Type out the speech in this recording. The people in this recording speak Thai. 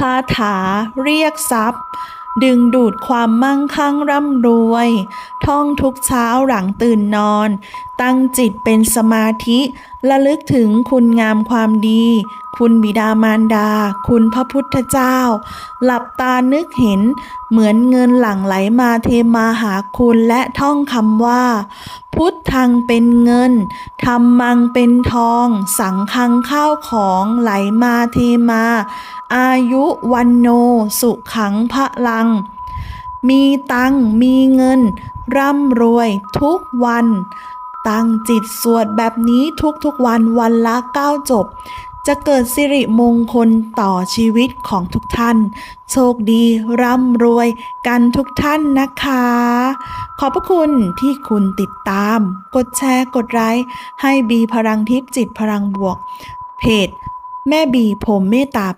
คาถา เรียกทรัพย์ ดึงดูดความมั่งคั่งร่ำรวย ท่องทุกเช้าหลังตื่นนอน ตั้งจิตเป็นสมาธิระลึกถึงคุณงามความดี คุณบิดามารดา คุณพระพุทธเจ้า หลับตานึกเห็น เหมือนเงินหลั่งไหลมาเทมาหาคุณและท่องคำว่า พุทธังเป็นเงินธรรมังเป็นทอง สังคังข้าวของไหลมาเทมา อายุวันโน สุขังพระลัง มีตังมีเงิน ร่ำรวยทุกวันตั้งจิตสวดแบบนี้ทุกๆวันวันละเก้าจบ จะเกิดสิริมงคลต่อชีวิตของทุกท่าน โชคดีร่ำรวยกันทุกท่านนะคะ ขอบพระคุณที่คุณติดตาม กดแชร์กดไลค์ให้บีพลังทิพย์จิตพลังบวก เพจ แม่บีผมเมตตา